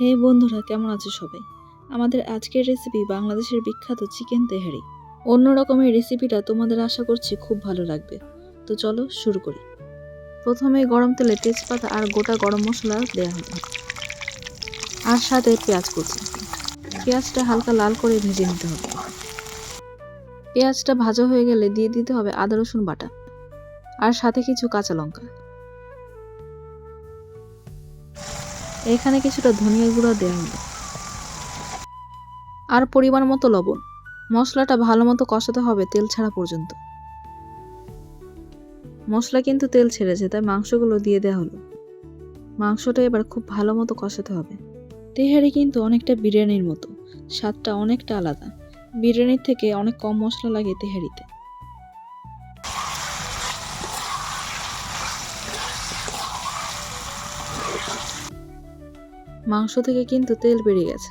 হে বন্ধুরা, কেমন আছো সবাই? আমাদের আজকের রেসিপি বাংলাদেশের বিখ্যাত চিকেন তেহারি। অন্য রকমের রেসিপিটা তোমাদের আশা করছি খুব ভালো লাগবে। তো চলো শুরু করি। প্রথমে গরম তেলে তেজপাতা আর গোটা গরম মশলা দেওয়া হবে। আর সাথে পেঁয়াজ কুচি। পেঁয়াজটা হালকা লাল করে ভেজে নিতে হবে। পেঁয়াজটা ভাজা হয়ে গেলে দিয়ে দিতে হবে আদা রসুন বাটা। আর সাথে কিছু কাঁচা লঙ্কা। এখানে কিছুটা ধনিয়া গুঁড়ো দেওয়া হলো আর পরিমাণ মতো লবণ। মশলাটা ভালো মতো কষাতে হবে তেল ছাড়া পর্যন্ত। মশলা কিন্তু তেল ছেড়েছে, তাই মাংসগুলো দিয়ে দেওয়া হলো। মাংসটা এবার খুব ভালো মতো কষাতে হবে। তেহারি কিন্তু অনেকটা বিরিয়ানির মতো, স্বাদটা অনেকটা আলাদা। বিরিয়ানির থেকে অনেক কম মশলা লাগে তেহারিতে। মাংস থেকে কিন্তু তেল বেরিয়ে গেছে।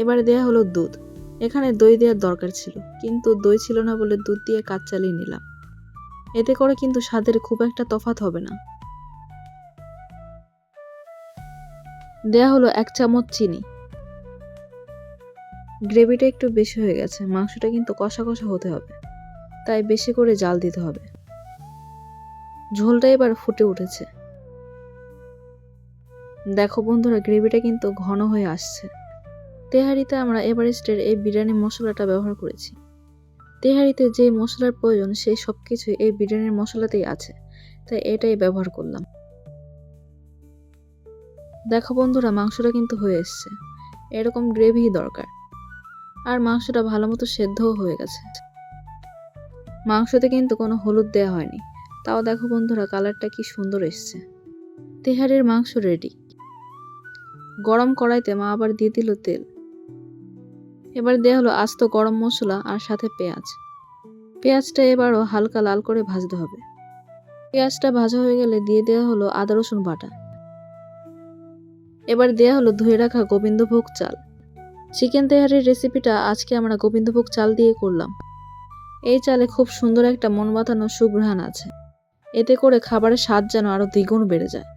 এবারে দেয়া হলো দুধ। এখানে দই দেওয়ার দরকার ছিল, কিন্তু দই ছিল না বলে দুধ দিয়ে কাজ চালিয়ে নিলাম। এতে করে কিন্তু স্বাদের খুব একটা তফাৎ হবে না। দেয়া হলো এক চামচ চিনি। গ্রেভিটা একটু বেশি হয়ে গেছে, মাংসটা কিন্তু কষা কষা হতে হবে। তাই বেশি করে জাল দিতে হবে। ঝোলটা এবার ফুটে উঠেছে। দেখো বন্ধুরা, গ্রেভিটা কিন্তু ঘন হয়ে আসছে। তেহারিতে আমরা এভারেস্টের এই বিরিয়ানি মশলাটা ব্যবহার করেছি। তেহারিতে যে মশলার প্রয়োজন, সেই সব কিছুই এই বিরিয়ানির মশলাতেই আছে। তাই এটাই ব্যবহার করলাম। দেখো বন্ধুরা, মাংসটা কিন্তু হয়ে এসছে। এরকম গ্রেভি দরকার। আর মাংসটা ভালো মতো সেদ্ধও হয়ে গেছে। মাংসতে কিন্তু কোনো হলুদ দেওয়া হয়নি। তাও দেখো বন্ধুরা, কালারটা কি সুন্দর এসছে। তেহারির মাংস রেডি গরম কড়াইতে মা আবার দিয়ে দিল তেল। এবার দেওয়া হলো আস্ত গরম মশলা আর সাথে পেঁয়াজ। পেঁয়াজটা এবারও হালকা লাল করে ভাজতে হবে। পেঁয়াজটা ভাজা হয়ে গেলে দিয়ে দেওয়া হলো আদা, রসুন বাটা। এবার দেওয়া হলো ধুয়ে রাখা গোবিন্দভোগ চাল। চিকেন তেহারির রেসিপিটা আজকে আমরা গোবিন্দভোগ চাল দিয়ে করলাম। এই চালে খুব সুন্দর একটা মন মাতানো সুঘ্রাণ আছে। এতে করে খাবারের স্বাদ যেন আরও দ্বিগুণ বেড়ে যায়।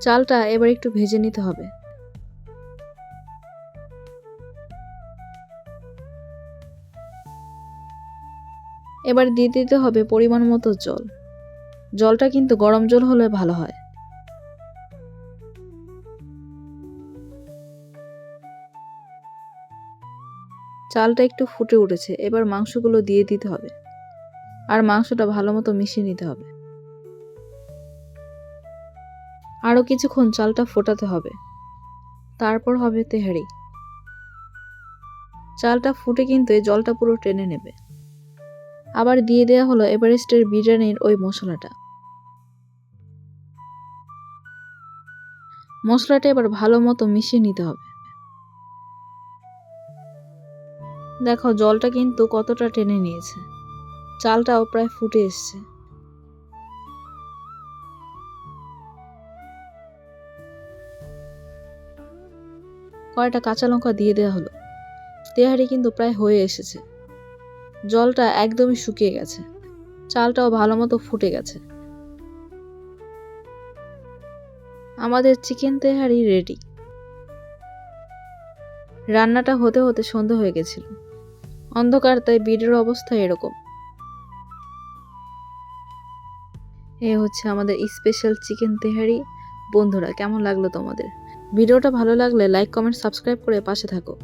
চালটা এবার একটু ভেজে নিতে হবে। এবার দিয়ে দিতে হবে পরিমাণ মতো জল। জলটা কিন্তু গরম জল হলে ভালো হয়। চালটা একটু ফুটে উঠেছে, এবার মাংসগুলো দিয়ে দিতে হবে। আর মাংসটা ভালো মতো মিশিয়ে নিতে হবে। আরও কিছুক্ষণ চালটা ফোটাতে হবে। তারপর হবে তেহারি। চালটা ফুটে কিন্তু এই জলটা পুরো টেনে নেবে। আবার দিয়ে দেওয়া হলো এভারেস্টের বিরিয়ানির ওই মশলাটা। মশলাটা এবার ভালো মতো মিশিয়ে নিতে হবে। দেখো জলটা কিন্তু কতটা টেনে নিয়েছে। চালটাও প্রায় ফুটে এসছে। কয়টা কাঁচা লঙ্কা দিয়ে দেওয়া হলো। তেহারি কিন্তু প্রায় হয়ে এসেছে। জলটা একদমই শুকিয়ে গেছে। চালটাও ভালো মতো ফুটে গেছে। আমাদের চিকেন তেহারি রেডি। রান্নাটা হতে হতে সন্ধ্যা হয়ে গেছিল। অন্ধকার, তাই বিড়ের অবস্থা এরকম। এ হচ্ছে আমাদের স্পেশাল চিকেন তেহারি। বন্ধুরা, কেমন লাগল তোমাদের? ভিডিওটা ভালো লাগলে লাইক কমেন্ট সাবস্ক্রাইব করে পাশে থাকো।